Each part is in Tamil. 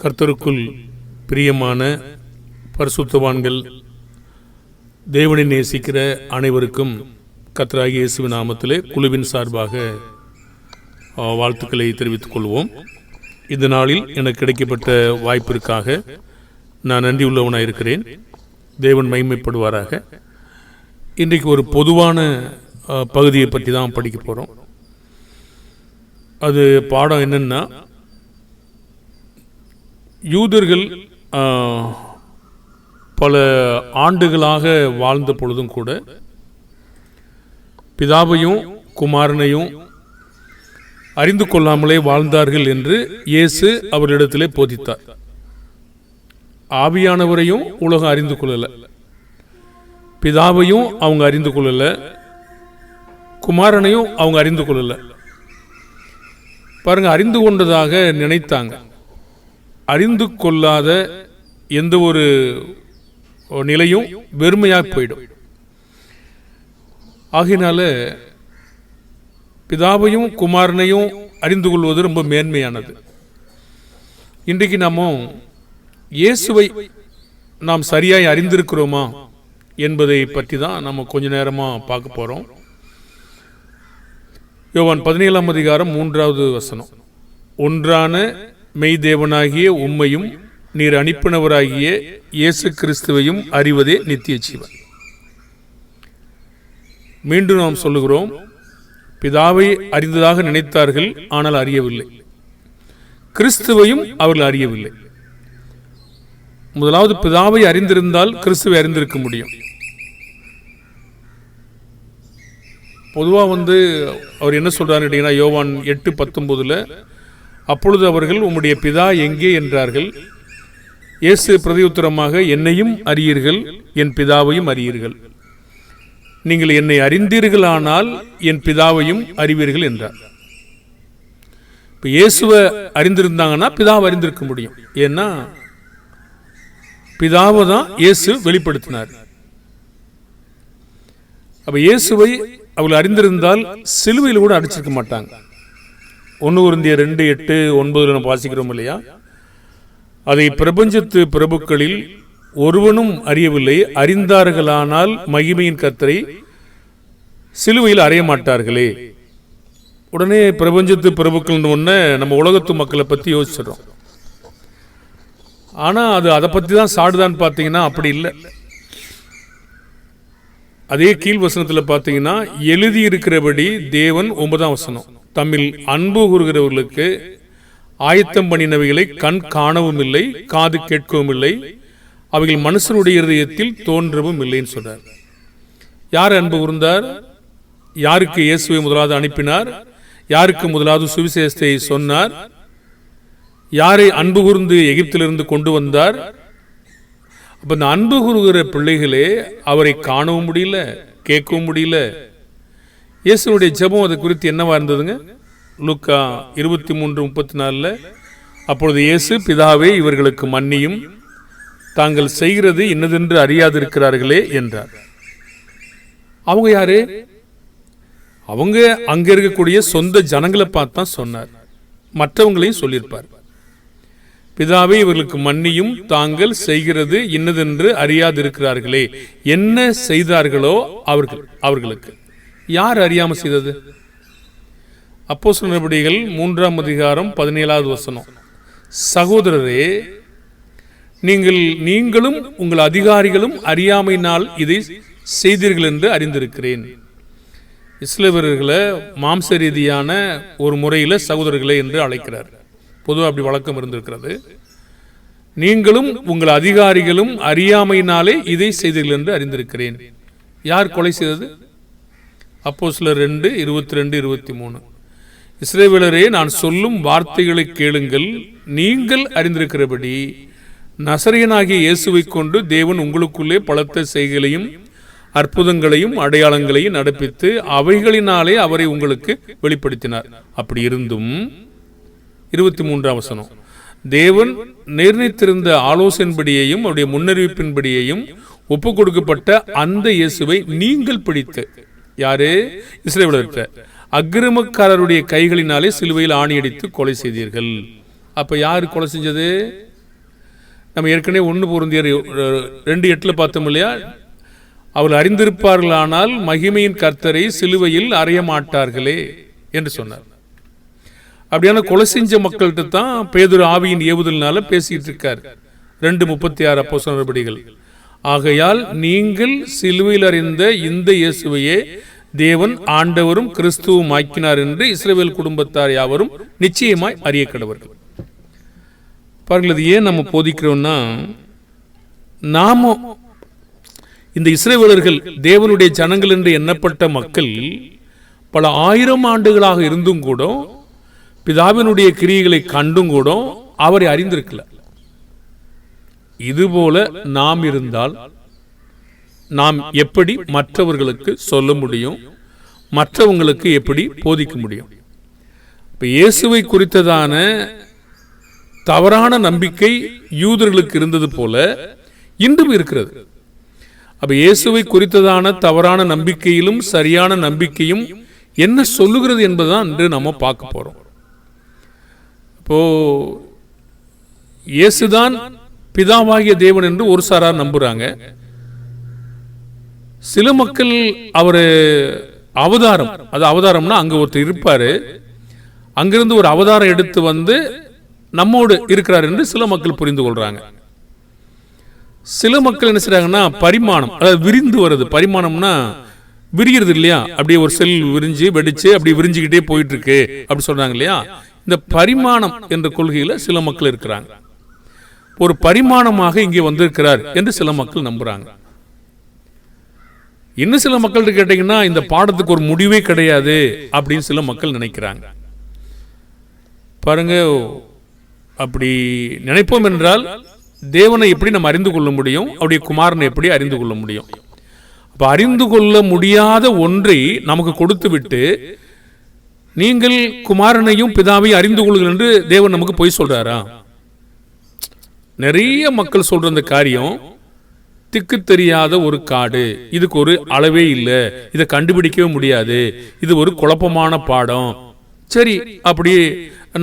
கர்த்தருக்குள் பிரியமான பரிசுத்தவான்கள் தேவனை நேசிக்கிற அனைவருக்கும் கர்த்தராகிய இயேசுவின் நாமத்திலே குழுவின் சார்பாக வாழ்த்துக்களை தெரிவித்துக் கொள்வோம். இந்த நாளில் எனக்கு கிடைக்கப்பட்ட வாய்ப்பிற்காக நான் நன்றி உள்ளவனாக இருக்கிறேன். தேவன் மகிமைப்படுவாராக. இன்றைக்கு ஒரு பொதுவான பகுதியை பற்றி தான் படிக்க போகிறோம் அது பாடம் என்னென்னா யூதர்கள் பல ஆண்டுகளாக வாழ்ந்த பொழுதும் கூட பிதாவையும் குமாரனையும் அறிந்து கொள்ளாமலே வாழ்ந்தார்கள் என்று இயேசு அவரிடத்திலே போதித்தார். ஆவியானவரையும் உலகம் அறிந்து கொள்ளலை. பிதாவையும் அவங்க அறிந்து கொள்ளலை. குமாரனையும் அவங்க அறிந்து கொள்ளலை. பாருங்க அறிந்து கொண்டதாக நினைத்தாங்க. அறிந்து கொள்ளாத எந்த ஒரு நிலையும் வெறுமையாக போயிடும். ஆகையினால பிதாவையும் குமாரனையும் அறிந்து கொள்வது ரொம்ப மேன்மையானது. இன்றைக்கு நாம இயேசுவை நாம் சரியாய் அறிந்திருக்கிறோமா என்பதை பற்றி தான் நம்ம கொஞ்ச நேரமா பார்க்க போறோம். யோவான் பதினேழாம் அதிகாரம் மூன்றாவது வசனம். ஒன்றான மெய்தேவனாகிய உம்மையும் நீர் அனுப்பினவராகிய இயேசு கிறிஸ்துவையும் அறிவதே நித்திய ஜீவன் மீண்டும் நாம் சொல்லுகிறோம் பிதாவை அறிந்ததாக நினைத்தார்கள் ஆனால் அறியவில்லை. கிறிஸ்துவையும் அவர்கள் அறியவில்லை. முதலாவது பிதாவை அறிந்திருந்தால் கிறிஸ்துவை அறிந்திருக்க முடியும். பொதுவாக வந்து அவர் என்ன சொல்றாருன்னு கேட்டிங்கன்னா யோவான் எட்டு பத்தொன்பதுல அப்பொழுது அவர்கள் உம்முடைய பிதா எங்கே? என்றார்கள். இயேசு பிரதியுத்தரமாக என்னையும் அறியீர்கள் என் பிதாவையும் அறியீர்கள். நீங்கள் என்னை அறிந்தீர்களானால் என் பிதாவையும் அறிவீர்கள் என்றார். இப்போ இயேசுவை அறிந்திருந்தாங்கன்னா பிதாவை அறிந்திருக்க முடியும். ஏன்னா பிதாவை தான் இயேசு வெளிப்படுத்தினார். அப்ப இயேசுவை அவள் அறிந்திருந்தால் சிலுவையில் கூட அடிச்சிருக்க மாட்டாங்க. ஒன்று உருந்திய ரெண்டு எட்டு ஒன்பதுல நம்ம வாசிக்கிறோம் இல்லையா? அதை பிரபஞ்சத்து பிரபுக்களில் ஒருவனும் அறியவில்லை. அறிந்தார்களானால் மகிமையின் கத்தரை சிலுவையில் அறைய மாட்டார்களே. உடனே பிரபஞ்சத்து பிரபுக்கள் ஒன்று நம்ம உலகத்து மக்களை பற்றி யோசிச்சிடறோம். ஆனால் அது அதை பற்றி தான் சாடுதான்னு பார்த்தீங்கன்னா அப்படி இல்லை. அதே கீழ் வசனத்தில் பார்த்தீங்கன்னா எழுதியிருக்கிறபடி தேவன் ஒன்பதாம் வசனம். தம்மில் அன்பு கூறுகிறவர்களுக்கு ஆயத்தம் பண்ணினவைகளை கண் காணவும் இல்லை காது கேட்கவும் இல்லை. அவைகள் மனுஷனுடைய இருதயத்தில் தோன்றவும் இல்லைன்னு சொன்னார். யார் அன்பு கூர்ந்தார்? யாருக்கு இயேசுவை முதலாவது அனுப்பினார்? யாருக்கு முதலாவது சுவிசேஷத்தை சொன்னார்? யாரை அன்பு கூர்ந்து எகிப்திலிருந்து கொண்டு வந்தார்? அப்போ இந்த அன்பு கூறுகிற பிள்ளைகளே அவரை காணவும் முடியல கேட்கவும் முடியல இயேசுனுடைய ஜெபம் அது குறித்து என்னவா இருந்ததுங்க? லுக்கா இருபத்தி மூன்று முப்பத்தி நாலில் அப்பொழுது இயேசு பிதாவே இவர்களுக்கு மன்னியும் தாங்கள் செய்கிறது இன்னதென்று அறியாதிருக்கிறார்களே என்றார். அவங்க யாரு? அவங்க அங்க இருக்கக்கூடிய சொந்த ஜனங்களை பார்த்து தான் சொன்னார். மற்றவங்களையும் சொல்லியிருப்பார். பிதாவே இவர்களுக்கு மன்னியும் தாங்கள் செய்கிறது இன்னதென்று அறியாதிருக்கிறார்களே. என்ன செய்தார்களோ அவர்கள் அவர்களுக்கு. யார் அறியாமல் செய்தது? அப்போ நடவடிக்கைகள் மூன்றாம் அதிகாரம் பதினேழாவது வசனம். சகோதரரே நீங்கள் நீங்களும் உங்கள் அதிகாரிகளும் அறியாமையினால் இதை செய்தீர்கள் என்று அறிந்திருக்கிறேன். இஸ்லேவர்களை மாம்ச ரீதியான ஒரு முறையில் சகோதரர்களே என்று அழைக்கிறார். பொதுவாக அப்படி வழக்கம் இருந்திருக்கிறது. நீங்களும் உங்கள் அதிகாரிகளும் அறியாமையினாலே இதை செய்தீர்கள் என்று அறிந்திருக்கிறேன். யார் கொலை செய்தது? அப்போ சில ரெண்டு இருபத்தி ரெண்டு இருபத்தி மூணு இஸ்ரேவேலரே நான் சொல்லும் வார்த்தைகளை கேளுங்கள். நீங்கள் அறிந்திருக்கிறபடி நசரியனாகிய இயேசுவை கொண்டு தேவன் உங்களுக்குள்ளே பலத்த செய்களையும் அற்புதங்களையும் அடையாளங்களையும் நடப்பித்து அவைகளினாலே அவரை உங்களுக்கு வெளிப்படுத்தினார். அப்படி இருந்தும் இருபத்தி மூன்றாம் வசனம். தேவன் நிர்ணயித்திருந்த ஆலோசனைப்படியையும் அவருடைய முன்னறிவிப்பின்படியையும் ஒப்பு கொடுக்கப்பட்ட அந்த இயேசுவை நீங்கள் பிடித்து யாரு? இஸ்ரேவேலர்கிட்ட அக்கிரமக்காரருடைய கைகளினாலே சிலுவையில் ஆணியடித்து கொலை செய்தீர்கள். அப்போ யார் கொலை செஞ்சது? நம்ம ஏற்கனவே ஒன்று பொருந்தியர் ரெண்டு எட்டில் பார்த்தோம் இல்லையா? அவர்கள் அறிந்திருப்பார்களானால் மகிமையின் கர்த்தரை சிலுவையில் அறைய மாட்டார்களே என்று சொன்னார். அப்படியான கொலை செஞ்ச மக்கள்கிட்ட தான் பேதுரு ஆவியின் ஏவுதல்னால பேசிட்டு இருக்கார். ரெண்டு முப்பத்தி ஆறு அப்போ சொன்னபடிகள் ஆகையால் நீங்கள் சிலுவையில் அறிந்த இந்த இயேசுவையே தேவன் ஆண்டவரும் கிறிஸ்துவும் ஆக்கினார் என்று இஸ்ரேவேல் குடும்பத்தார் யாவரும் நிச்சயமாய் அறிய கடவர்கள் பாருங்கள் இது ஏன் நம்ம போதிக்கிறோம்னா நாம இந்த இஸ்ரேவேலர்கள் தேவனுடைய ஜனங்கள் என்று எண்ணப்பட்ட மக்கள் பல ஆயிரம் ஆண்டுகளாக இருந்தும் கூட பிதாவினுடைய கிரியைகளை கண்டும் கூட அவரை அறிந்திருக்கல. இதுபோல நாம் இருந்தால் நாம் எப்படி மற்றவர்களுக்கு சொல்ல முடியும்? மற்றவங்களுக்கு எப்படி போதிக்க முடியும்? இப்போ இயேசுவை குறித்ததான தவறான நம்பிக்கை யூதர்களுக்கு இருந்தது போல இன்றும் இருக்கிறது. அப்போ இயேசுவை குறித்ததான தவறான நம்பிக்கையிலும் சரியான நம்பிக்கையும் என்ன சொல்லுகிறது என்பதுதான் இன்று நம்ம பார்க்க போறோம். இப்போ இயேசுதான் பிதாவாகிய தேவன் என்று ஒரு சாரார் நம்புறாங்க. சில மக்கள் அவர் அவதாரம் அது அவதாரம்னா அங்கே ஒருத்தர் இருப்பார். அங்கிருந்து ஒரு அவதாரம் எடுத்து வந்து நம்மோடு இருக்கிறார் என்று சில மக்கள் புரிந்து கொள்கிறாங்க சில மக்கள் என்ன செய்கிறாங்கன்னா பரிமாணம் அதாவது விரிந்து வருது பரிமாணம்னா விரிகிறது இல்லையா? அப்படியே ஒரு செல் விரிஞ்சு வெடிச்சு அப்படி விரிஞ்சுக்கிட்டே போயிட்டு இருக்கு அப்படி சொல்றாங்க இல்லையா? இந்த பரிமாணம் என்ற கொள்கையில் சில மக்கள் இருக்கிறாங்க. ஒரு பரிமாணமாக இங்கே வந்திருக்கிறார் என்று சில மக்கள் நம்புறாங்க. இன்னும் சில மக்கள்கிட்ட கேட்டீங்கன்னா இந்த பாடத்துக்கு ஒரு முடிவே கிடையாது அப்படின்னு சில மக்கள் நினைக்கிறாங்க. பாருங்க அப்படி நினைப்போம் என்றால் தேவனை எப்படி நம்ம அறிந்து கொள்ள முடியும்? அவருடைய குமாரனை எப்படி அறிந்து கொள்ள முடியும்? அப்ப அறிந்து கொள்ள முடியாத ஒன்றை நமக்கு கொடுத்து விட்டு நீங்கள் குமாரனையும் பிதாவையும் அறிந்து கொள்ளுங்கள் என்று தேவன் நமக்கு பொய் சொல்றாரா? நிறைய மக்கள் சொல்ற அந்த காரியம் திக்கு தெரியாத ஒரு காடு. இதுக்கு ஒரு அளவே இல்லை. இதை கண்டுபிடிக்கவே முடியாது. இது ஒரு குழப்பமான பாடம். சரி அப்படி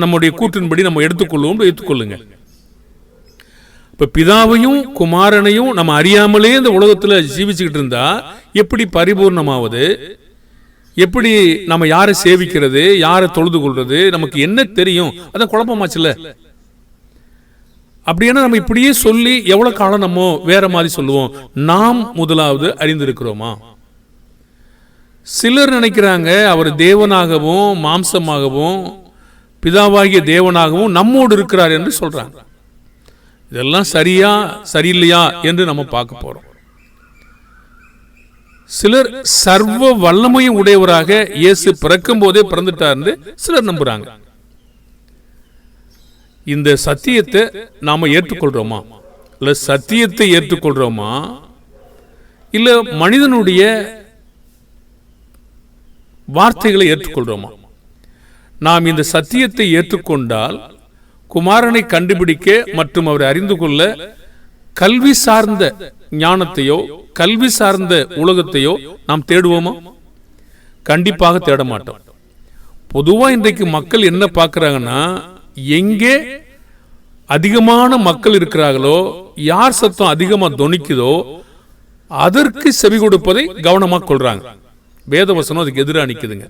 நம்முடைய கூற்றின்படி நம்ம எடுத்துக்கொள்வோம் எடுத்துக்கொள்ளுங்க. இப்ப பிதாவையும் குமாரனையும் நம்ம அறியாமலே இந்த உலகத்துல ஜீவிச்சுக்கிட்டு இருந்தா எப்படி பரிபூர்ணமாவது? எப்படி நம்ம யாரை சேவிக்கிறது? யாரை தொழுது கொள்றது நமக்கு என்ன தெரியும்? அதான் குழப்பமாச்சுல்ல. அப்படின்னா நம்ம இப்படியே சொல்லி எவ்வளவு காலம் நம்ம வேற மாதிரி சொல்லுவோம். நாம் முதலாவது அறிந்திருக்கிறோமா? சிலர் நினைக்கிறாங்க அவர் தேவனாகவும் மாம்சமாகவும் பிதாவாகிய தேவனாகவும் நம்மோடு இருக்கிறார் என்று சொல்றாங்க. இதெல்லாம் சரியா சரியில்லையா என்று நம்ம பார்க்க போறோம். சிலர் சர்வ வல்லமையும் உடையவராக இயேசு பிறக்கும் போதே பிறந்துட்டார் சிலர் நம்புறாங்க. இந்த சத்தியத்தை நாம் ஏற்றுக்கொள்கிறோமா இல்லை சத்தியத்தை ஏற்றுக்கொள்கிறோமா இல்லை மனிதனுடைய வார்த்தைகளை ஏற்றுக்கொள்கிறோமா நாம் இந்த சத்தியத்தை ஏற்றுக்கொண்டால் குமாரனை கண்டுபிடிக்க மற்றும் அவரை அறிந்து கொள்ள கல்வி சார்ந்த ஞானத்தையோ கல்வி சார்ந்த உலகத்தையோ நாம் தேடுவோமா? கண்டிப்பாக தேட மாட்டோம் பொதுவாக இன்றைக்கு மக்கள் என்ன பார்க்குறாங்கன்னா எங்கே அதிகமான மக்கள் இருக்கிறார்களோ யார் சத்தம் அதிகமா தொனிக்குதோ அதற்கு செவி கொடுப்பதை கவனமாக கொள்றாங்க. வேதவசனம் அதுக்கு எதிராக நிற்குதுங்க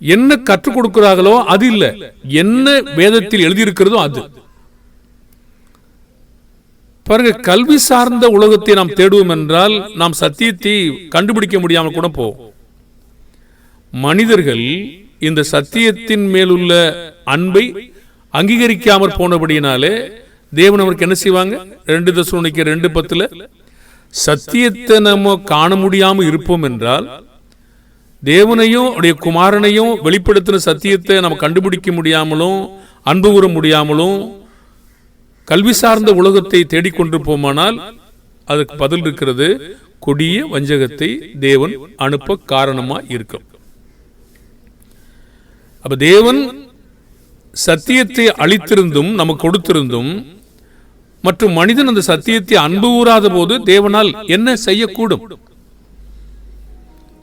என்ன கற்றுக் கொடுக்கிறார்களோ அது இல்ல. என்ன வேதத்தில் எழுதியிருக்கிறதோ அது. பாருங்க கல்வி சார்ந்த உலகத்தை நாம் தேடுவோம் என்றால் நாம் சத்தியத்தை கண்டுபிடிக்க முடியாமல் கூட போவோம். மனிதர்கள் இந்த சத்தியத்தின் மேலுள்ள அன்பை அங்கீகரிக்காமற் போனபடியினாலே தேவன் அவருக்கு என்ன செய்வாங்க? ரெண்டு தசுவனிக்க ரெண்டு பத்தில் சத்தியத்தை நம்ம காண முடியாமல் இருப்போம் என்றால் தேவனையும் அவருடைய குமாரனையும் வெளிப்படுத்தின சத்தியத்தை நம்ம கண்டுபிடிக்க முடியாமலும் அன்பு கூற முடியாமலும் கல்வி சார்ந்த உலகத்தை தேடிக்கொண்டு போமானால் அதுக்கு பதில் இருக்கிறது கொடிய வஞ்சகத்தை தேவன் அனுப்ப காரணமாக இருக்கும். அப்ப தேவன் சத்தியத்தை அளித்திருந்தும் நமக்கு கொடுத்திருந்தும் மற்றும் மனிதன் அந்த சத்தியத்தை அன்பு ஊறாத போது தேவனால் என்ன செய்யக்கூடும்?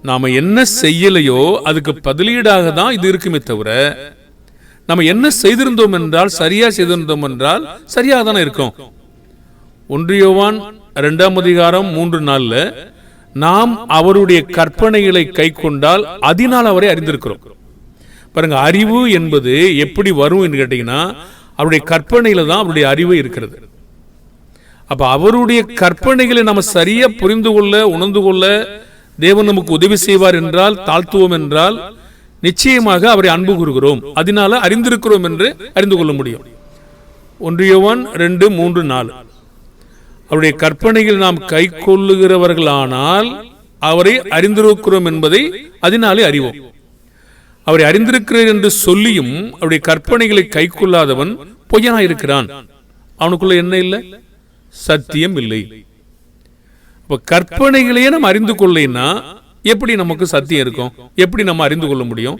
நாம என்ன செய்யலையோ அதுக்கு பதிலீடாக தான் இது இருக்குமே தவிர நம்ம என்ன செய்திருந்தோம் என்றால் சரியா செய்திருந்தோம் என்றால் சரியாக தானே இருக்கும். ஒன்றியோவான் இரண்டாம் அதிகாரம் மூன்று நாள்ல நாம் அவருடைய கற்பனைகளை கை கொண்டால் அதனால் அவரை அறிந்திருக்கிறோம். பாருங்க அறிவு என்பது எப்படி வரும் என்று கேட்டீங்கன்னா அவருடைய கற்பனையில தான் அவருடைய அறிவு இருக்கிறது. அப்ப அவருடைய கற்பனைகளை நம்ம சரியா புரிந்து கொள்ள உணர்ந்து கொள்ள தேவன் நமக்கு உதவி செய்வார் என்றால் தாழ்த்துவோம் என்றால் நிச்சயமாக அவரை அன்பு கூறுகிறோம். அதனால அறிந்திருக்கிறோம் என்று அறிந்து கொள்ள முடியும். ஒன்றியவன் ரெண்டு மூன்று நாலு. அவருடைய கற்பனைகள் நாம் கை கொள்ளுகிறவர்களானால் அவரை அறிந்திருக்கிறோம் என்பதை அதனாலே அறிவோம். அவரை அறிந்திருக்கிறேன் என்று சொல்லியும் அவருடைய கற்பனைகளை கைக்கொள்ளாதவன் பொய்யனாயிருக்கிறான். பொய்யனா இருக்கிறான் அவனுக்குள்ள என்ன இல்லை? சத்தியம் இல்லை. இப்போ கற்பனைகளையே நம்ம அறிந்து கொள்ளைன்னா எப்படி நமக்கு சத்தியம் இருக்கும்? எப்படி நம்ம அறிந்து கொள்ள முடியும்?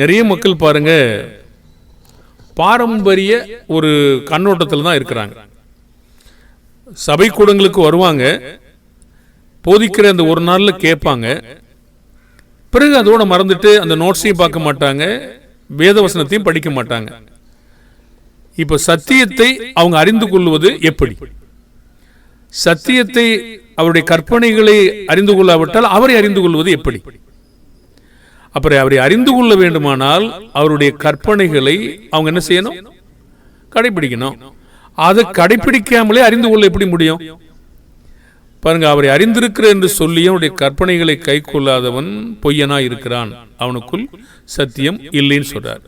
நிறைய மக்கள் பாருங்க பாரம்பரிய ஒரு கண்ணோட்டத்தில் தான் இருக்கிறாங்க. சபை கூடங்களுக்கு வருவாங்க போதிக்கிற அந்த ஒரு நாள்ல கேட்பாங்க பிறகு அதோட மறந்துட்டு அந்த நோட்ஸையும் பார்க்க மாட்டாங்க. வேதவசனத்தையும் படிக்க மாட்டாங்க. இப்போ சத்தியத்தை அவங்க அறிந்து கொள்வது எப்படி? சத்தியத்தை அவருடைய கற்பனைகளை அறிந்து கொள்ளாவிட்டால் அவரை அறிந்து கொள்வது எப்படி? அப்புறம் அவரை அறிந்து கொள்ள வேண்டுமானால் அவருடைய கற்பனைகளை அவங்க என்ன செய்யணும்? கடைபிடிக்கணும். அதை கடைபிடிக்காமலே அறிந்து கொள்ள எப்படி முடியும்? பாருங்க அவரை அறிந்திருக்கிற என்று சொல்லி அவனுடைய கற்பனைகளை கை கொள்ளாதவன் பொய்யனா இருக்கிறான். அவனுக்குள் சத்தியம் இல்லைன்னு சொல்றார்.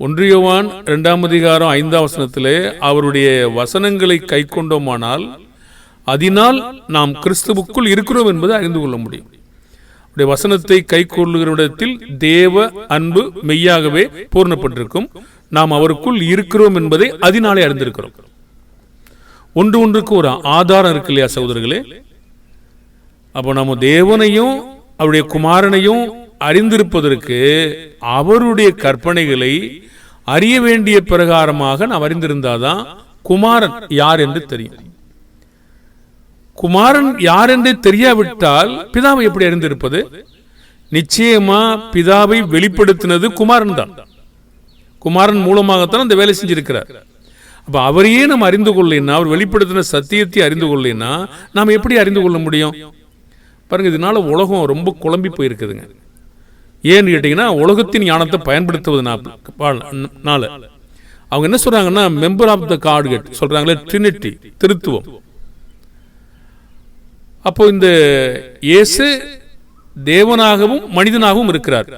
ஒன்றியவான் இரண்டாம் அதிகாரம் ஐந்தாம் வசனத்திலே அவருடைய வசனங்களை கை கொண்டோமானால் அதனால் நாம் கிறிஸ்துவுக்குள் இருக்கிறோம் என்பதை அறிந்து கொள்ள முடியும். அவருடைய வசனத்தை கை கொள்ளுகிறவிடத்தில் தேவ அன்பு மெய்யாகவே பூர்ணப்பட்டிருக்கும். நாம் அவருக்குள் இருக்கிறோம் என்பதை அதனாலே அறிந்திருக்கிறோம். ஒன்று ஒன்றுக்கு ஒரு ஆதாரம் இருக்கு இல்லையா சகோதரர்களே? அப்போ நம்ம தேவனையும் அவருடைய குமாரனையும் அறிந்திருப்பதற்கு அவருடைய கற்பனைகளை அறிய வேண்டிய பிரகாரமாக நாம் அறிந்திருந்தாதான் குமாரன் யார் என்று தெரியும். குமாரன் யார் என்று தெரியாவிட்டால் பிதாவை எப்படி அறிந்திருப்பது? நிச்சயமா பிதாவை வெளிப்படுத்தினது குமாரன் தான். குமாரன் மூலமாகத்தான் அந்த வேலை செஞ்சிருக்கிறார். அப்போ அவரையே நம்ம அறிந்து கொள்ளலைன்னா அவர் வெளிப்படுத்தின சத்தியத்தை அறிந்து கொள்ளலைன்னா நாம் எப்படி அறிந்து கொள்ள முடியும்? பாருங்கள் இதனால் உலகம் ரொம்ப குழம்பி போயிருக்குதுங்க. ஏன்னு கேட்டிங்கன்னா உலகத்தின் ஞானத்தை பயன்படுத்துவது நாள். அவங்க என்ன சொல்கிறாங்கன்னா மெம்பர் ஆஃப் த கார்டு சொல்கிறாங்களே ட்ரினிட்டி திருத்துவம். அப்போ இந்த இயேசு தேவனாகவும் மனிதனாகவும் இருக்கிறார்.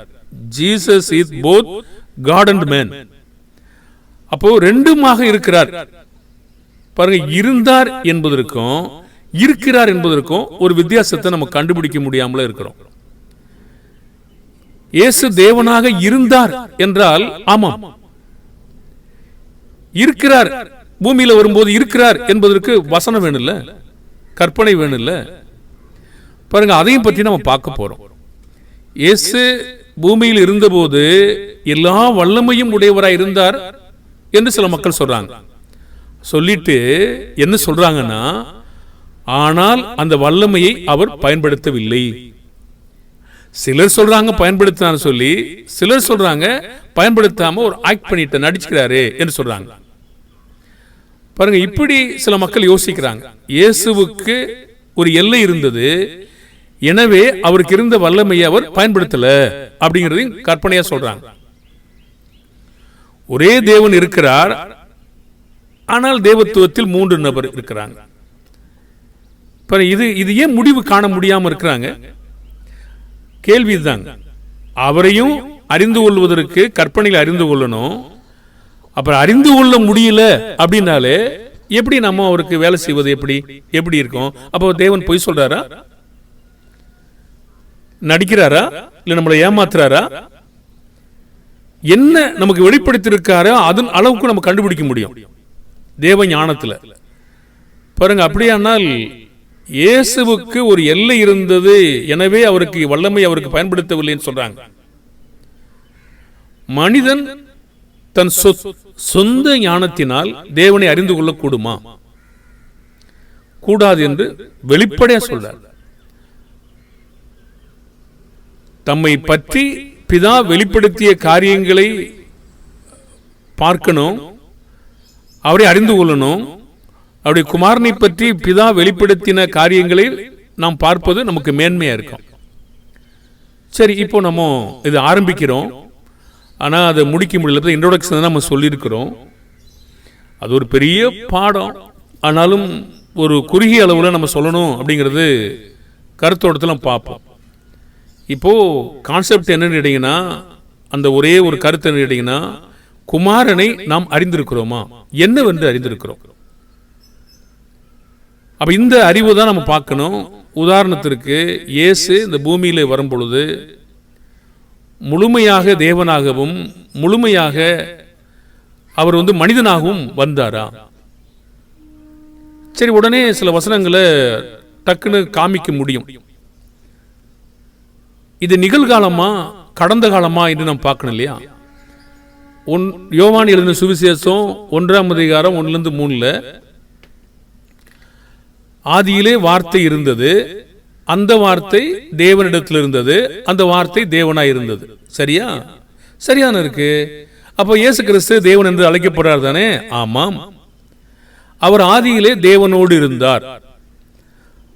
Jesus is both God and man அப்போ ரெண்டுமாக இருக்கிறார். பாருங்க இருந்தார் என்பதற்கும் இருக்கிறார் என்பதற்கும் ஒரு வித்தியாசத்தை நம்ம கண்டுபிடிக்க முடியாமல இருக்கிறோம். இயேசு தேவனாக இருந்தார் என்றால் ஆமாம். இருக்கிறார் பூமியில வரும்போது இருக்கிறார் என்பதற்கு வசனம் வேணும்ல? கற்பனை வேணும்ல? பாருங்க அதையும் பற்றி நம்ம பார்க்க போறோம். இயேசு பூமியில் இருந்தபோது எல்லா வல்லமையும் உடையவராய் இருந்தார். என்று சில மக்கள் சொல்றாங்க. சொல்லிட்டு என்ன சொல்றாங்கன்னா ஆனால் அந்த வல்லமையை அவர் பயன்படுத்தவில்லை. சிலர் சொல்றாங்க பயன்படுத்தினார் சொல்லி சிலர் சொல்றாங்க பயன்படுத்தாம ஒரு ஆக்ட் பண்ணிட்டு நடிச்சுக்கிறாரு என்று சொல்றாங்க. பாருங்க இப்படி சில மக்கள் யோசிக்கிறாங்க. இயேசுவுக்கு ஒரு எல்லை இருந்தது. எனவே அவருக்கு இருந்த வல்லமையை அவர் பயன்படுத்தல அப்படிங்கறதையும் கற்பனையா சொல்றாங்க. ஒரே தேவன் இருக்கிறார். ஆனால் தேவத்துவத்தில் மூன்று நபர் இருக்கிறாங்க. இது இது ஏன் முடிவு காண முடியாமல் இருக்கிறாங்க? கேள்வி இதுதாங்க. அவரையும் அறிந்து கொள்வதற்கு கற்பனையில் அறிந்து கொள்ளணும். அப்புறம் அறிந்து கொள்ள முடியல அப்படின்னாலே எப்படி நம்ம அவருக்கு வேலை செய்வது எப்படி? எப்படி இருக்கும்? அப்போ தேவன் பொய் சொல்றாரா? நடிக்கிறாரா? இல்லை நம்மளை ஏமாத்துறாரா? என்ன நமக்கு வெளிப்படுத்தியிருக்காரோ அதன் அளவுக்கு நம்ம கண்டுபிடிக்க முடியும். தேவ ஞானத்தில். பாருங்க அப்படியானால் இயேசுவுக்கு ஒரு எல்லை இருந்தது. எனவே அவருக்கு வல்லமை அவருக்கு பயன்படுத்தவில்லைன்னு சொல்றாங்க. மனிதன் தன் சொ- சொந்த ஞானத்தினால் தேவனை அறிந்து கொள்ள கூடுமா கூடாது என்று வெளிப்படையாக சொல்றார். தம்மை பற்றி பிதா வெளிப்படுத்திய காரியங்களை பார்க்கணும் அவரை அறிந்து கொள்ளணும். அவருடைய குமாரனை பற்றி பிதா வெளிப்படுத்தின காரியங்களை நாம் பார்ப்பது நமக்கு மேன்மையாக இருக்கும். சரி இப்போ நம்ம இது ஆரம்பிக்கிறோம். ஆனால் அதை முடிக்க முடியல. இன்ட்ரோடக்ஷன் தான் நம்ம சொல்லியிருக்கிறோம். அது ஒரு பெரிய பாடம். ஆனாலும் ஒரு குறுகிய அளவில் நம்ம சொல்லணும் அப்படிங்கிறது கருத்தோட்டத்தில் பார்ப்போம். இப்போது கான்செப்ட் என்னன்னு கேட்டிங்கன்னா அந்த ஒரே ஒரு கருத்து என்ன கேட்டிங்கன்னா குமாரனை நாம் அறிந்திருக்கிறோமா? என்னவென்று அறிந்திருக்கிறோம்? அப்போ இந்த அறிவு தான் நம்ம பார்க்கணும். உதாரணத்திற்கு இயேசு இந்த பூமியில் வரும் பொழுது முழுமையாக தேவனாகவும் முழுமையாக அவர் வந்து மனிதனாகவும் வந்தாரா? சரி உடனே சில வசனங்களை டக்குன்னு காமிக்க முடியும். இது நிகழ்காலமா? கடந்த காலமா என்று நாம் பார்க்கணும் இல்லையா? ஒன் யோவான் எழுதின சுவிசேஷம் ஒன்றாம் அதிகாரம் ஒன்றுலேருந்து மூணில் ஆதியிலே வார்த்தை இருந்தது அந்த வார்த்தை தேவனிடத்தில் இருந்தது அந்த வார்த்தை தேவனாய் இருந்தது. சரியா? சரியான இருக்கு. அப்போ இயேசு கிறிஸ்து தேவன் என்று அழைக்கப்படுறார் தானே? ஆமாம். அவர் ஆதியிலே தேவனோடு இருந்தார்.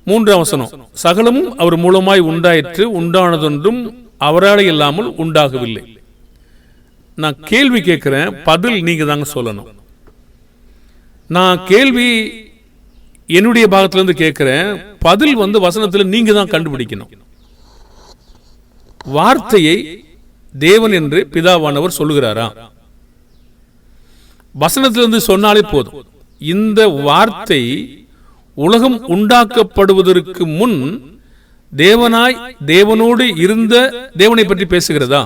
மூன்றாம் வசனம். சகலமும் அவர் மூலமாய் உண்டாயிற்று உண்டானதொன்றும் அவரால் இல்லாமல் உண்டாகவில்லை. நான் கேள்வி கேட்குறேன் பதில் நீங்கள் தாங்க சொல்லணும். நான் கேள்வி என்னுடைய பாகத்திலேருந்து கேட்கிறேன் பதில் வந்து வசனத்தில் நீங்கள் தான் கண்டுபிடிக்கணும். வார்த்தையை தேவன் என்று பிதாவானவர் சொல்லுகிறாரா? வசனத்திலிருந்து சொன்னாலே போதும். இந்த வார்த்தை உலகம் உண்டாக்கப்படுவதற்கு முன் தேவனாய் தேவனோடு இருந்த தேவனை பற்றி பேசுகிறதா?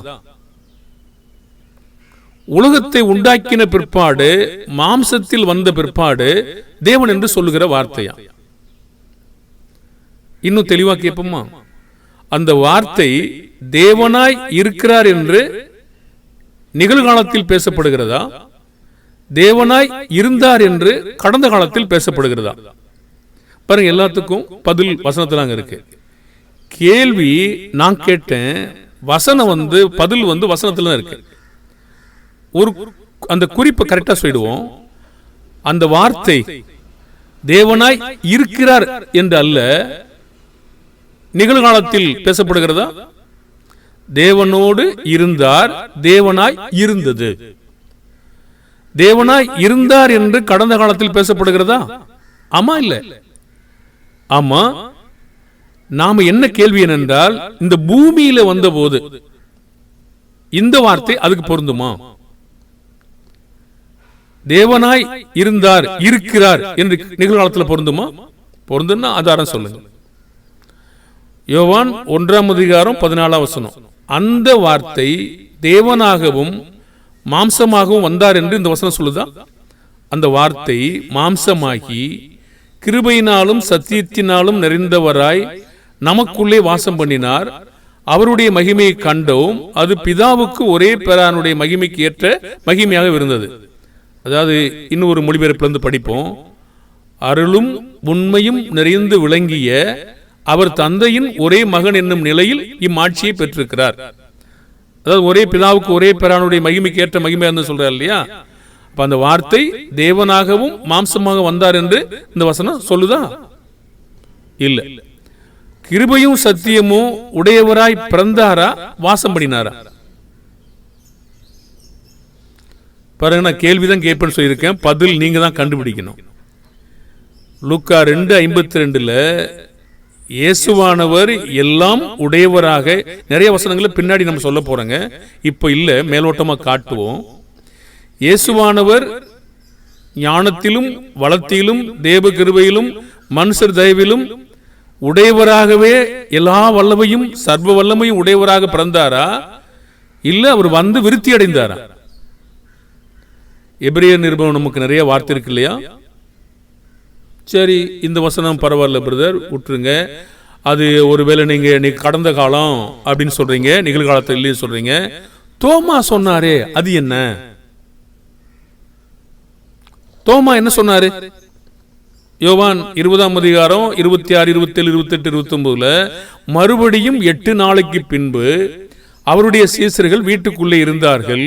உலகத்தை உண்டாக்கின பிற்பாடு மாம்சத்தில் வந்த பிற்பாடு தேவன் என்று சொல்லுகிற வார்த்தையா? இன்னும் தெளிவா கேட்போமா? அந்த வார்த்தை தேவனாய் இருக்கிறார் என்று நிகழ்காலத்தில் பேசப்படுகிறதா? தேவனாய் இருந்தார் என்று கடந்த காலத்தில் பேசப்படுகிறதா? பாருங்க எல்லாத்துக்கும் பதில் வசனத்துல அங்கே இருக்கு. கேள்வி நான் கேட்டேன் வசனம் வந்து பதில் வந்து வசனத்துல தான் இருக்கு. ஒரு அந்த குறிப்பை கரெக்டா சொல்லிடுவோம். அந்த வார்த்தை தேவனாய் இருக்கிறார் என்று அல்ல நிகழ்காலத்தில் பேசப்படுகிறதா? தேவனோடு இருந்தார் தேவனாய் இருந்தது. தேவனாய் இருந்தார் என்று கடந்த காலத்தில் பேசப்படுகிறதா? ஆமா இல்லை. ஆமா நாம என்ன கேள்வி என்னென்றால் இந்த பூமியில வந்தபோது இந்த வார்த்தை அதுக்கு பொருந்துமா? தேவனாய் இருந்தார் இருக்கிறார் என்று நிகழ்காலத்தில் பொருந்துமா? பொருந்துன்னா ஆதாரம் சொல்லுங்க. யோவான் ஒன்றாம் அதிகாரம் பதினாலாம் வசனம். அந்த வார்த்தை தேவனாகவும் மாம்சமாகவும் வந்தார் என்று இந்த வசனம் சொல்லுதா? அந்த வார்த்தை மாம்சமாகி கிருபையினாலும் சத்தியத்தினாலும் நிறைந்தவராய் நமக்குள்ளே வாசம் பண்ணினார். அவருடைய மகிமையை கண்டோம். அது பிதாவுக்கு ஒரே பேரானுடைய மகிமைக்கு ஏற்ற மகிமையாக இருந்தது. அதாவது இன்னொரு மொழிபெயர்ப்பிலிருந்து படிப்போம். அருளும் உண்மையும் நிறைந்து விளங்கிய அவர் தந்தையின் ஒரே மகன் என்னும் நிலையில் இம்மாட்சியை பெற்றிருக்கிறார். அதாவது ஒரே பிதாவுக்கு ஒரே பேரானுடைய மகிமைக்கு ஏற்ற மகிமை சொல்றார் இல்லையா? அப்ப அந்த வார்த்தை தேவனாகவும் மாம்சமாக வந்தார் என்று இந்த வசனம் சொல்லுதா? இல்லை. கிருபையும் சத்தியமும் உடையவராய் பிறந்தாரா? வாசம் பண்ணினாரா பாருங்க நான் கேள்விதான் கேட்பேன்னு சொல்லியிருக்கேன். பதில் நீங்க தான் கண்டுபிடிக்கணும். லுக்கா ரெண்டு ஐம்பத்தி ரெண்டுல இயேசுவானவர் எல்லாம் உடையவராக நிறைய வசனங்களை பின்னாடி நம்ம சொல்ல போறோங்க. இப்போ இல்லை மேலோட்டமாக காட்டுவோம். இயேசுவானவர் ஞானத்திலும் வளத்திலும் தேவ கிருபையிலும் மனுஷர் தயவிலும் உடையவராகவே எல்லா வல்லமையும் சர்வ வல்லமையும் உடையவராக பிறந்தாரா? இல்லை அவர் வந்து விருத்தி அடைந்தாரா? எபிரிய நிருபம் நமக்கு நிறைய வார்த்தை இருக்கு இல்லையா? சரி இந்த வசனம் பரவாயில்ல பிரதர். விட்டுருங்க. அது ஒருவேளை நீங்க நீ கடந்த காலம் அப்படின்னு சொல்றீங்க நிகழ்காலத்தில் இல்லைன்னு சொல்றீங்க. தோமா சொன்னாரே அது என்ன? தோமா என்ன சொன்னாரு? யோவான் இருபதாம் அதிகாரம் இருபத்தி ஆறு இருபத்தேழு இருபத்தெட்டு இருபத்தொன்பதுல மறுபடியும் எட்டு நாளைக்கு பின்பு அவருடைய சீசர்கள் வீட்டுக்குள்ளே இருந்தார்கள்.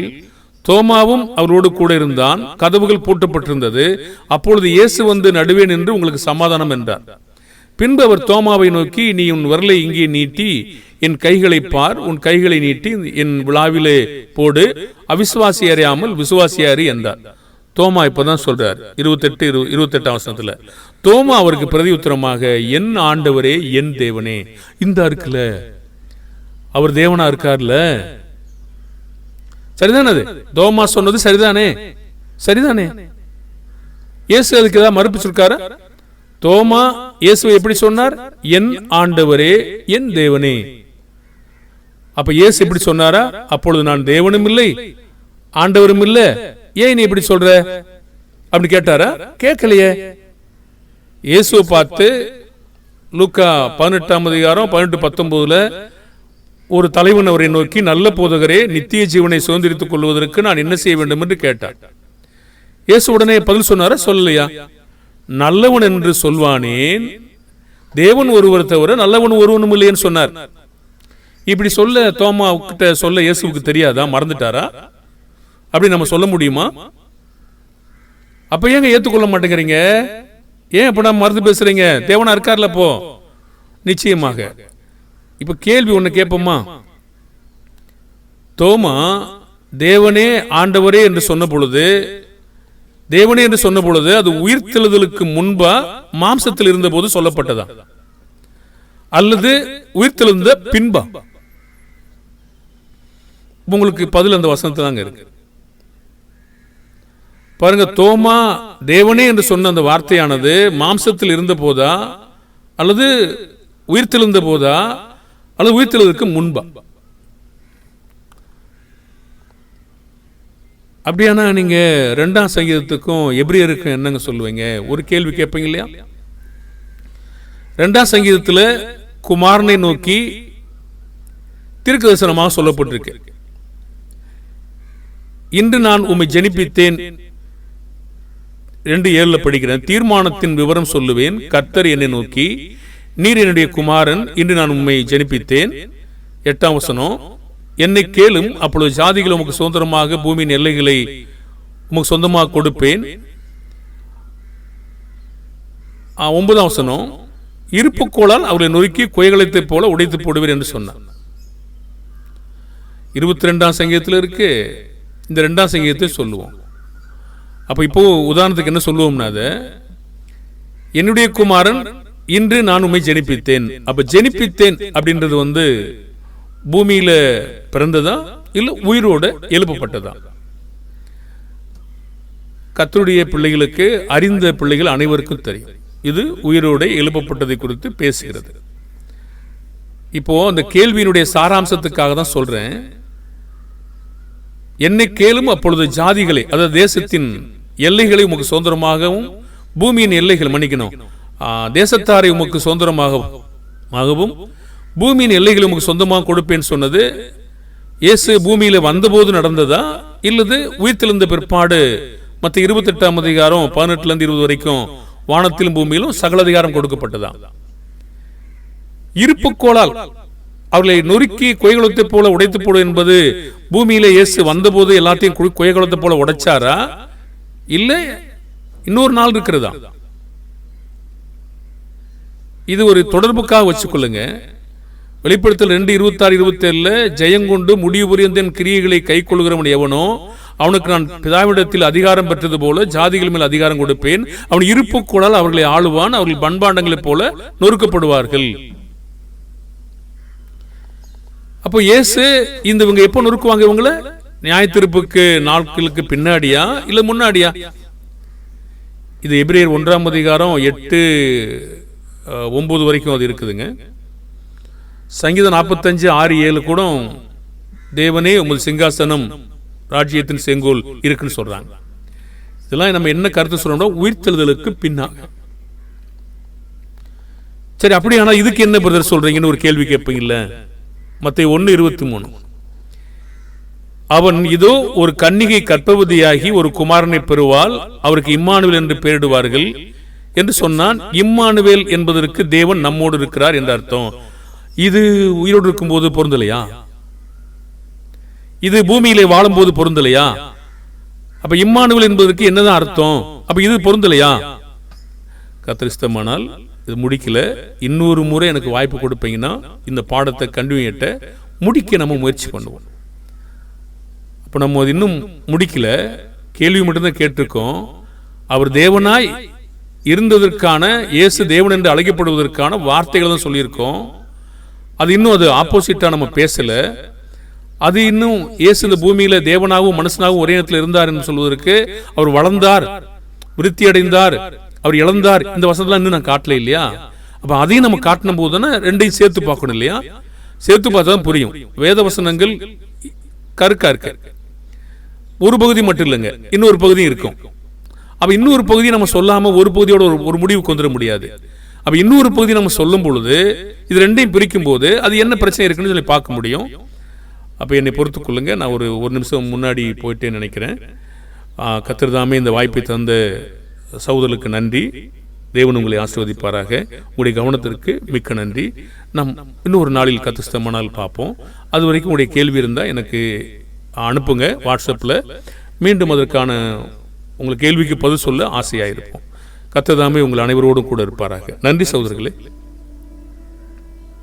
தோமாவும் அவரோடு கூட இருந்தான். கதவுகள் பூட்டப்பட்டிருந்தது. அப்பொழுது இயேசு வந்து நடுவே நின்று உங்களுக்கு சமாதானம் என்றார். பின்பு அவர் தோமாவை நோக்கி நீ உன் விரலை இங்கே நீட்டி என் கைகளை பார். உன் கைகளை நீட்டி என் விழாவிலே போடு. அவிசுவாசி அறியாமல் விசுவாசி அறி என்றார். தோமா இப்பதான் சொல்றார் இருபத்தெட்டு இரு இருபத்தெட்டாம் வசனத்தில் தோமா அவருக்கு பிரதி உத்தரமாக என் ஆண்டவரே என் தேவனே. இந்த இருக்குல்ல? அவர் தேவனா இருக்கார்ல? சரிதானே அது? தோமா சொன்னது சரிதானே? சரிதானே? இயேசு அதுக்கு ஏதாவது மறுப்பு சொல்லிருக்காரா? தோமா இயேசு எப்படி சொன்னார்? என் ஆண்டவரே என் தேவனே. அப்ப இயேசு எப்படி சொன்னாரா? அப்பொழுது நான் தேவனும் இல்லை ஆண்டவரும் இல்லை ஏன் நீ இப்படி சொல்ற? அப்படி கேட்டாரா? கேட்கலையே. இயேசுவை பார்த்து லூக்கா பதினெட்டாம் அதிகாரம் பதினெட்டு பத்தொன்பதுல ஒரு தலைவன் அவரை நோக்கி நல்ல போதகரே நித்திய ஜீவனை சுதந்திரித்துக் கொள்வதற்கு நான் என்ன செய்ய வேண்டும்? என்று கேட்டார். இயேசு உடனே பதில் சொன்னாரா? சொல்லலையா? நல்லவன் என்று சொல்வானேன். தேவன் ஒருவர் தவிர நல்லவன் ஒருவனும் இல்லைன்னு சொன்னார். இப்படி சொல்ல தோமா கிட்ட சொல்ல இயேசுவுக்கு தெரியாதா? மறந்துட்டாரா? அப்படி நம்ம சொல்ல முடியுமா? அப்ப ஏங்க ஏத்துக்கொள்ள மாட்டேங்கிறீங்க? ஏன் இப்ப நான் மருந்து பேசுறீங்க? தேவனா இருக்கார்ல போ நிச்சயமாக. இப்ப கேள்வி ஒண்ணு கேட்போமா தோமா தேவனே ஆண்டவரே என்று சொன்ன பொழுது தேவனே என்று சொன்ன பொழுது அது உயிர்த்தெழுதலுக்கு முன்பா மாம்சத்தில் இருந்த போது சொல்லப்பட்டதா? அல்லது உயிர்த்தெழுந்த பின்பா? உங்களுக்கு பதில் அந்த வசனத்துல தாங்க இருக்கு. பாருங்க தோமா தேவனே என்று சொன்ன அந்த வார்த்தையானது மாம்சத்தில் இருந்த போதா அல்லது உயிர்த்தெழுந்த போதா அல்லது உயிர்த்தெழுவதற்கு முன்பா? அப்படியானா நீங்க ரெண்டாம் சங்கீதத்துக்கும் எப்ரியருக்கும் என்னங்க சொல்லுவீங்க? ஒரு கேள்வி கேட்பீங்க இல்லையா? ரெண்டாம் சங்கீதத்துல குமாரனை நோக்கி திருக்கு தரிசனமாக சொல்லப்பட்டிருக்கு. இன்று நான் உம்மை ஜெனிப்பித்தேன். ரெண்டு ஏழுல படிக்கிறேன். தீர்மானத்தின் விவரம் சொல்லுவேன். கர்த்தர் என்னை நோக்கி நீர் என்னுடைய குமாரன் இன்று நான் உம்மை ஜனிப்பித்தேன். எட்டாம் வசனம் என்னை கேளும் அப்பொழுது ஜாதிகள் உமக்கு சுதந்திரமாக பூமியின் எல்லைகளை உமக்கு சொந்தமாக கொடுப்பேன். ஒன்பதாம் வசனம் இருப்புக்கோளால் அவர்களை நொறுக்கி குயகலத்தைப் போல உடைத்து போடுவேன் என்று சொன்னார் இருபத்தி ரெண்டாம் சங்கீதத்தில் இருக்கு. இந்த ரெண்டாம் சங்கீதத்தை சொல்லுவோம். அப்போ இப்போ உதாரணத்துக்கு என்ன சொல்லுவோம்னா அதை என்னுடைய குமாரன் இன்று நான் உண்மை ஜெனிப்பித்தேன். அப்ப ஜெனிப்பித்தேன் அப்படின்றது வந்து பூமியில பிறந்ததா இல்ல உயிரோட எழுப்பப்பட்டதா? கத்தருடைய பிள்ளைகளுக்கு அறிந்த பிள்ளைகள் அனைவருக்கும் தெரியும். இது உயிரோடு எழுப்பப்பட்டதை குறித்து பேசுகிறது. இப்போ அந்த கேள்வியினுடைய சாராம்சத்துக்காக தான் சொல்றேன். என்னை கேளும் அப்பொழுது ஜாதிகளை அதாவது தேசத்தின் எல்லைகளை உமக்கு சுதந்திரமாகவும் பூமியின் எல்லைகள் மன்னிக்கணும். தேசத்தாரை உமக்கு சுதந்திரமாகவும் ஆகவும் பூமியின் எல்லைகளை உமக்கு சொந்தமாக கொடுப்பேன்னு சொன்னது இயேசு பூமியில வந்தபோது நடந்ததா? இல்லது உயிர்த்தெழுந்த பிற்பாடு மற்ற இருபத்தெட்டாம் அதிகாரம் பதினெட்டுல இருந்து இருபது வரைக்கும் வானத்திலும் பூமியிலும் சகல அதிகாரம் கொடுக்கப்பட்டதா? இருப்புக்கோளால் அவர்களை நொறுக்கி குயகுலத்தை போல உடைத்து போடு என்பது பூமியில இயேசு வந்தபோது எல்லாத்தையும் கு- போல உடைச்சாரா? இல்லை இன்னொரு நாள் இருக்கிறதா? இது ஒரு தொடர்புக்காக வச்சுக்கொள்ளுங்க. வெளிப்படுத்தல் ரெண்டு இருபத்தாறு இருபத்தேழுல ஜெயங்கொண்டு முடிவு புரியந்தன் கிரியைகளை கை கொள்கிறவன் எவனோ அவனுக்கு நான் பிதாவிடத்தில் அதிகாரம் பெற்றது போல ஜாதிகள் மேல் அதிகாரம் கொடுப்பேன். அவன் இருப்புக்கூடால் அவர்களை ஆளுவான் அவர்கள் பண்பாண்டங்களைப் போல நொறுக்கப்படுவார்கள். அப்போ இயேசு இந்த இவங்க எப்போ நொறுக்குவாங்க இவங்களை? நியாயத்திருப்புக்கு நாட்களுக்கு பின்னாடியா இல்லை முன்னாடியா? இது எபிரேயர் ஒன்றாம் அதிகாரம் எட்டு ஒம்பது வரைக்கும் அது இருக்குதுங்க. சங்கீதம் நாற்பத்தஞ்சு ஆறு ஏழு கூட தேவனே உமது சிங்காசனம் ராஜ்யத்தின் செங்கோல் இருக்குன்னு சொல்கிறாங்க இதெல்லாம் நம்ம என்ன கருத்து சொல்கிறோம்னா உயிர்த்தெழுதலுக்கு பின்னாக சரி அப்படியானா இதுக்கு என்ன பிரதர் சொல்கிறீங்கன்னு ஒரு கேள்வி கேட்பீங்கல்ல? மற்ற ஒன்று இருபத்தி மூணு. அவன் இதோ ஒரு கன்னிகை கற்பவதியாகி ஒரு குமாரனை பெறுவாள். அவருக்கு இம்மானுவேல் என்று பெயரிடுவார்கள் என்று சொன்னான். இம்மானுவேல் என்பதற்கு தேவன் நம்மோடு இருக்கிறார் என்ற அர்த்தம். இது உயிரோடு இருக்கும்போது பொருந்தலையா? இது பூமியிலே வாழும்போது பொருந்தலையா? அப்ப இம்மானுவல் என்பதற்கு என்னதான் அர்த்தம்? அப்ப இது பொருந்தலையா? கத்திரிஸ்தமானால் இது முடிக்கல. இன்னொரு முறை எனக்கு வாய்ப்பு கொடுப்பீங்கன்னா இந்த பாடத்தை கண்டினியூட்ட முடிக்க நம்ம முயற்சி பண்ணுவோம். அப்போ நம்ம அது இன்னும் முடிக்கல. கேள்வி மட்டும்தான் கேட்டிருக்கோம். அவர் தேவனாய் இருந்ததற்கான இயேசு தேவன் என்று அழைக்கப்படுவதற்கான வார்த்தைகள் தான் சொல்லியிருக்கோம். அது இன்னும் அது ஆப்போசிட்டாக நம்ம பேசலை. அது இன்னும் இயேசு இந்த பூமியில தேவனாகவும் மனுஷனாகவும் ஒரே இடத்துல இருந்தார் என்று சொல்வதற்கு அவர் வளர்ந்தார் விருத்தி அடைந்தார் அவர் இழந்தார். இந்த வசனத்துல இன்னும் நான் காட்டல இல்லையா? அப்ப அதையும் நம்ம காட்டின போது தானே ரெண்டையும் சேர்த்து பார்க்கணும் இல்லையா? சேர்த்து பார்த்தா தான் புரியும். வேத வசனங்கள் கருக்கா இருக்கு. ஒரு பகுதி மட்டும் இல்லைங்க. இன்னொரு பகுதியும் இருக்கும். அப்போ இன்னொரு பகுதியை நம்ம சொல்லாமல் ஒரு பகுதியோட ஒரு ஒரு முடிவுக்கு வந்துட முடியாது. அப்போ இன்னொரு பகுதி நம்ம சொல்லும் பொழுது இது ரெண்டையும் பிரிக்கும் போது அது என்ன பிரச்சனை இருக்குன்னு சொல்லி பார்க்க முடியும். அப்போ என்னை பொறுத்து கொள்ளுங்க. நான் ஒரு ஒரு நிமிஷம் முன்னாடி போயிட்டேன்னு நினைக்கிறேன். கத்திரதாமே இந்த வாய்ப்பை தந்த சகோதரருக்கு நன்றி. தேவன் உங்களை ஆசிர்வதிப்பாராக. உங்களுடைய கவனத்திற்கு மிக்க நன்றி. நம் இன்னொரு நாளில் கத்துஸ்தமானால் பார்ப்போம். அது வரைக்கும் உங்களுடைய கேள்வி இருந்தால் எனக்கு அனுப்புங்க வாட்ஸ்அப்பில். மீண்டும் அதற்கான உங்கள் கேள்விக்கு பதில் சொல்ல ஆசையாக இருப்போம் கத்ததாமே உங்கள் அனைவரோடும் கூட இருப்பாராக. நன்றி சகோதரர்களே.